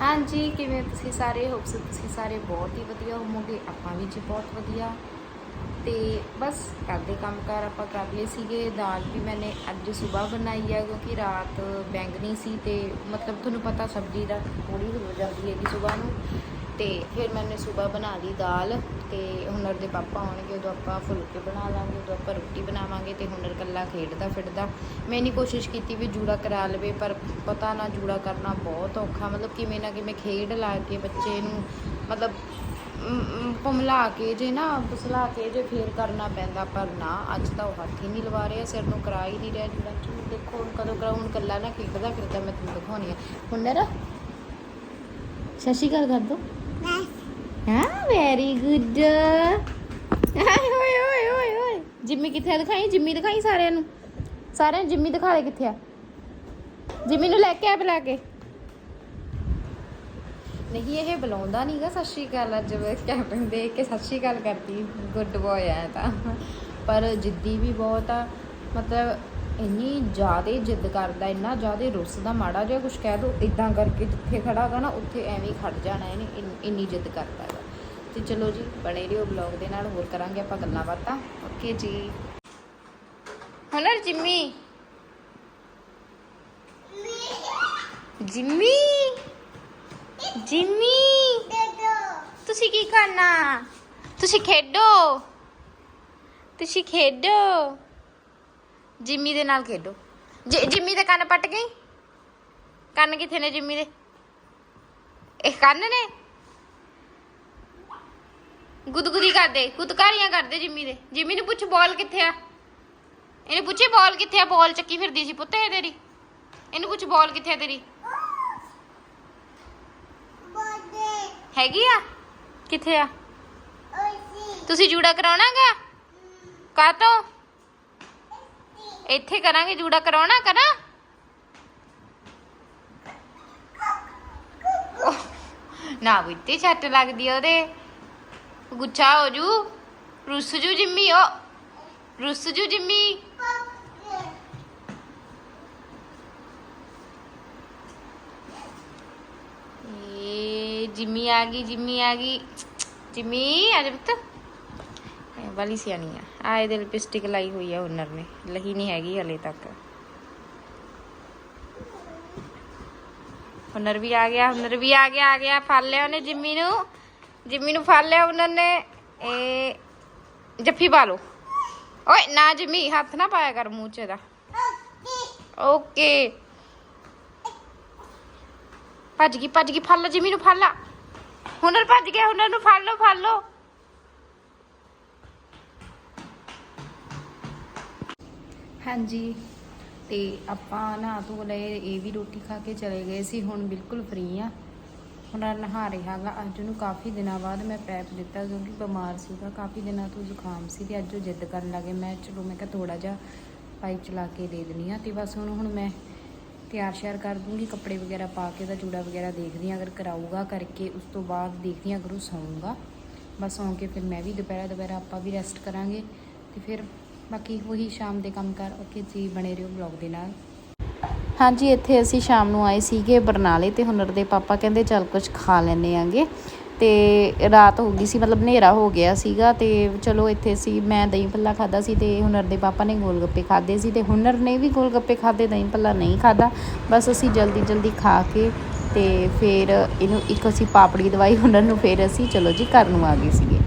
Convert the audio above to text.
ਹਾਂਜੀ, ਕਿਵੇਂ ਤੁਸੀਂ ਸਾਰੇ? ਹੋਪਸ ਤੁਸੀਂ ਸਾਰੇ ਬਹੁਤ ਹੀ ਵਧੀਆ ਹੋਵੋਗੇ। ਆਪਾਂ ਵੀ ਜੀ ਬਹੁਤ ਵਧੀਆ। ਤੇ ਬਸ ਕਰਦੇ ਕੰਮ ਕਾਰ ਆਪਾਂ ਕਰ ਲਏ ਸੀਗੇ। ਦਾਲ ਵੀ ਮੈਨੇ ਅੱਜ ਸਵੇਰ ਬਣਾਈ ਹੈ ਕਿਉਂਕਿ ਰਾਤ ਬੈਂਗਣੀ ਸੀ ਤੇ ਮਤਲਬ ਤੁਹਾਨੂੰ ਪਤਾ ਸਬਜ਼ੀ ਦਾ ਥੋੜੀ ਹੋ ਜਾਂਦੀ ਹੈਗੀ ਸਵੇਰ ਨੂੰ। ਤੇ ਫਿਰ ਮੈਨੇ ਸਵੇਰ ਬਣਾ ਲਈ ਦਾਲ ਤੇ ਹੁਨਰ ਦੇ ਪਾਪਾ ਆਉਣਗੇ, ਉਦੋਂ ਆਪਾਂ ਫੁਲਕੇ ਬਣਾ ਲਾਂਗੇ, ਉਦੋਂ ਆਪਾਂ ਰੋਟੀ ਬਣਾਵਾਂਗੇ ਤੇ ਹੁਨਰ ਕੱਲਾ ਖੇਡਦਾ ਫਿਰਦਾ। ਮੈਂ ਨਹੀਂ ਕੋਸ਼ਿਸ਼ ਕੀਤੀ ਵੀ ਜੂੜਾ ਕਰਾ ਲਵੇ, ਪਰ ਪਤਾ ਨਾ ਜੂੜਾ ਕਰਨਾ ਬਹੁਤ ਔਖਾ, ਮਤਲਬ ਕਿਵੇਂ ਨਾ ਕਿਵੇਂ ਖੇਡ ਲਾ ਕੇ ਬੱਚੇ ਨੂੰ, ਮਤਲਬ ਪਮਲਾ ਕੇ ਜੇ ਨਾ, ਫਸਲਾ ਕੇ ਜੇ ਫੇਰ ਕਰਨਾ ਪੈਂਦਾ, ਪਰ ਨਾ, ਅੱਜ ਤਾਂ ਉਹ ਹੱਥ ਹੀ ਨਹੀਂ ਲਵਾ ਰਿਹਾ, ਸਿਰ ਨੂੰ ਕਰਾ ਹੀ ਨਹੀਂ ਰਿਹਾ ਜੂੜਾ। ਚੂ ਦੇਖੋ ਹੁਣ ਕਦੋਂ ਕਰਾਉ ਹੁਣ ਕੱਲਾ ਨਾ ਖੇਡਦਾ ਫਿਰਦਾ, ਮੈਂ ਤੁਹਾਨੂੰ ਦਿਖਾਉਣੀ ਆ। ਹੁਨਰ, ਸਤਿ ਸ਼੍ਰੀ ਅਕਾਲ ਕਰ ਦੋ। ਹਾਂ ਵੈਰੀ ਗੁੱਡ ਹਾਏ ਓਏ ਓਏ ਓਏ ਓਏ ਜਿੰਮੀ ਕਿੱਥੇ ਦਿਖਾਈ? ਜਿੰਮੀ ਦਿਖਾਈ ਸਾਰਿਆਂ ਨੂੰ। ਸਾਰਿਆਂ ਨੂੰ ਜਿੰਮੀ ਦਿਖਾ ਦੇ ਕਿੱਥੇ ਆ। ਜਿੰਮੀ ਨੂੰ ਲੈ ਕੇ ਆ ਬੁਲਾ ਕੇ। ਨਹੀਂ, ਇਹ ਬੁਲਾਉਂਦਾ ਨਹੀਂਗਾ ਸਤਿ ਸ਼੍ਰੀ ਅਕਾਲ। ਅੱਜ ਕੈਪਟਨ ਦੇਖ ਕੇ ਸਤਿ ਸ਼੍ਰੀ ਅਕਾਲ ਕਰਦੀ ਗੁੱਡ ਬॉय ਆ ਤਾਂ। ਪਰ ਜਿੱਦੀ ਵੀ ਬਹੁਤ ਆ। ਮਤਲਬ ਇੰਨੀ ਜ਼ਿਆਦਾ ਜਿੱਦ ਕਰਦਾ, ਇੰਨਾ ਜ਼ਿਆਦਾ ਰੁੱਸਦਾ, ਮਾੜਾ ਜਿਹਾ ਕੁਝ ਕਹਿ ਦੋ ਇਦਾਂ ਕਰਕੇ ਜਿੱਥੇ ਖੜਾ ਨਾ, ਉੱਥੇ ਐਵੇਂ ਹੀ ਖੜ ਜਾਣਾ ਇਹਨੇ, ਇੰਨੀ ਜਿੱਦ ਕਰਦਾ ਹੈਗਾ। ਤੇ ਚਲੋ ਜੀ, ਬਣੇ ਰਹੋ ਬਲੌਗ ਦੇ ਨਾਲ, ਹੋਰ ਕਰਾਂਗੇ ਆਪਾਂ ਗੱਲਾਂ ਬਾਤਾਂ। ਓਕੇ ਜੀ। ਹੁਨਰ, ਜਿੰਮੀ? ਜਿੰਮੀ? ਜਿੰਮੀ? ਤੁਸੀਂ ਕੀ ਕਰਨਾ? ਤੁਸੀਂ ਖੇਡੋ? ਤੁਸੀਂ ਖੇਡੋ? ਜਿੰਮੀ ਦੇ ਨਾਲ ਖੇਡੋ। ਜਿ- ਜਿੰਮੀ ਦੇ ਕੰਨ ਪੱਟ ਗਈ ਕੰਨ ਕਿੱਥੇ ਨੇ ਜਿੰਮੀ ਦੇ? ਇਹ ਕੰਨ ਨੇ? ਗੁਦਗੁਦੀ ਕਰਦੇ ਗੁਦਕਾਰੀਆਂ ਕਰਦੇ ਜਿੰਮੀ ਦੇ। ਜਿੰਮੀ ਨੂੰ ਪੁੱਛ ਬਾਲ ਕਿੱਥੇ ਆ? ਇਹਨੇ ਪੁੱਛੇ ਬਾਲ ਕਿੱਥੇ ਆ? ਬਾਲ ਚੱਕੀ ਫਿਰਦੀ ਸੀ ਪੁੱਤ ਇਹ ਤੇਰੀ। ਇਹਨੂੰ ਪੁੱਛ ਬਾਲ ਕਿੱਥੇ ਆ ਤੇਰੀ? ਹੈਗੀ ਆ? ਕਿੱਥੇ ਆ? ਤੁਸੀਂ ਜੂੜਾ ਕਰਾਉਣਾਗਾ ਕਾਤੋਂ ਇੱਥੇ ਕਰਾਂਗੇ, ਜੂੜਾ ਕਰਾਉਣਾ, ਕਰਾਂ? ਨਾ ਬੁੱਤੇ ਛੱਟ ਲੱਗਦੀ ਉਹਦੇ। ਗੁੱਛਾ ਹੋ ਜੂ। ਰੁੱਸ ਜੂ ਜਿੰਮੀ, ਓ। ਰੁੱਸ ਜੂ ਜਿੰਮੀ। ਇਹ ਜਿੰਮੀ ਆ ਗਈ, ਜਿੰਮੀ ਆ ਗਈ। ਜਿੰਮੀ, ਆ ਜਾ ਪੁੱਤ। ਇਹ ਵਾਲੀ ਸਿਆਣੀ ਆ। ਆ ਇਹਦੇ ਲਿਪਸਟਿਕ ਲਾਈ ਹੋਈ ਆ ਹੁਨਰ ਨੇ। ਲਹੀ ਨਹੀਂ ਹੈਗੀ ਹਲੇ ਤੱਕ। ਹੁਨਰ ਵੀ ਆ ਗਿਆ ਹੁਨਰ ਵੀ ਆ ਗਿਆ ਆ ਗਿਆ। ਫੜ ਲਿਆ ਉਹਨੇ ਜਿੰਮੀ ਨੂੰ। ਜਿੰਮੀ ਨੂੰ ਫੜ ਲਿਆ ਹੁਨਰ ਨੇ। ਇਹ ਜੱਫੀ ਪਾ ਲਓ। ਓਏ, ਨਾ ਜਿੰਮੀ, ਹੱਥ ਨਾ ਪਾਇਆ ਕਰ ਮੂੰਹ ਚ ਇਹਦਾ। ਓਕੇ। ਭੱਜ ਗਈ ਭੱਜ ਗਈ। ਫੜ ਲਾ, ਜਿੰਮੀ ਨੂੰ ਫੜ ਲਾ। ਹੁਨਰ ਭੱਜ ਗਿਆ ਹੁਨਰ ਨੂੰ ਫੜ ਲਓ ਫੜ ਲਓ। ਹਾਂਜੀ। ਤੇ ਆਪਾਂ ਨਹਾ ਧੋ ਲਏ, ਇਹ ਵੀ ਰੋਟੀ ਖਾ ਕੇ ਚਲੇ ਗਏ ਸੀ, ਹੁਣ ਬਿਲਕੁਲ ਫ੍ਰੀ ਆ। ਹੁਣ ਨਹਾ ਰਿਹਾ ਗਾ। ਅੱਜ ਨੂੰ ਕਾਫੀ ਦਿਨਾਂ ਬਾਅਦ ਮੈਂ ਪੈਪ ਦਿੱਤਾ, ਕਿਉਂਕਿ ਬਿਮਾਰ ਸੀਗਾ ਕਾਫੀ ਦਿਨਾਂ ਤੋਂ ਜ਼ੁਕਾਮ ਸੀ ਤੇ ਅੱਜ ਉਹ ਜਿੱਦ ਕਰਨ ਲੱਗੇ। ਮੈਂ ਚਲੋ, ਮੈਂ ਕਿਹਾ ਥੋੜਾ ਜਿਹਾ ਪਾਈਪ ਚਲਾ ਕੇ ਦੇ ਦਿੰਨੀ ਆ ਤੇ ਬਸ ਹੁਣ ਹੁਣ ਮੈਂ ਤਿਆਰ ਸ਼ਿਆਰ ਕਰ ਦੂੰਗੀ, ਕੱਪੜੇ ਵਗੈਰਾ ਪਾ ਕੇ ਦਾ ਜੂੜਾ ਵਗੈਰਾ ਦੇਖਦੀ ਹਾਂ। ਅਗਰ ਕਰਾਊਗਾ ਕਰਕੇ, ਉਸ ਤੋਂ ਬਾਅਦ ਦੇਖਦੀ ਹਾਂ ਅਗਰ ਉਹ ਸੌਂਗਾ ਬਸ ਸੌਂ ਕੇ ਫਿਰ ਮੈਂ ਵੀ ਦੁਪਹਿਰਾ ਦੁਪਹਿਰਾ ਆਪਾਂ ਵੀ ਰੈਸਟ ਕਰਾਂਗੇ। ਤੇ ਫਿਰ ਬਾਕੀ ਉਹੀ ਸ਼ਾਮ ਦੇ ਕੰਮ ਕਰ ਓਕੇ ਜੀ ਬਣੇ ਰਹੋ ਬਲੌਗ ਦੇ ਨਾਲ। ਹਾਂਜੀ, ਇੱਥੇ ਅਸੀਂ ਸ਼ਾਮ ਨੂੰ ਆਏ ਸੀਗੇ ਬਰਨਾਲੇ ਤੇ ਹੁਨਰ ਦੇ ਪਾਪਾ ਕਹਿੰਦੇ ਚੱਲ ਕੁਝ ਖਾ ਲੈਨੇ ਆਂਗੇ। ਤੇ ਰਾਤ ਹੋ ਗਈ ਸੀ, ਮਤਲਬ ਹਨੇਰਾ ਹੋ ਗਿਆ ਸੀਗਾ ਤੇ ਚਲੋ ਇੱਥੇ ਸੀ ਮੈਂ ਦਹੀਂ ਭੱਲਾ ਖਾਦਾ ਸੀ ਤੇ ਹੁਨਰ ਦੇ ਪਾਪਾ ਨੇ ਗੋਲ ਗੱਪੇ ਖਾਦੇ ਸੀ ਤੇ ਹੁਨਰ ਨੇ ਵੀ ਗੋਲ ਗੱਪੇ ਖਾਦੇ ਦਹੀਂ ਭੱਲਾ ਨਹੀਂ ਖਾਦਾ ਬਸ ਅਸੀਂ ਜਲਦੀ ਜਲਦੀ ਖਾ ਕੇ ਤੇ ਫਿਰ ਇਹਨੂੰ ਇੱਕ ਅਸੀਂ ਪਾਪੜੀ ਦਵਾਈ ਹੁਨਰ ਨੂੰ, ਫਿਰ ਅਸੀਂ ਚਲੋ ਜੀ ਘਰ ਨੂੰ ਆ ਗਏ ਸੀਗੇ।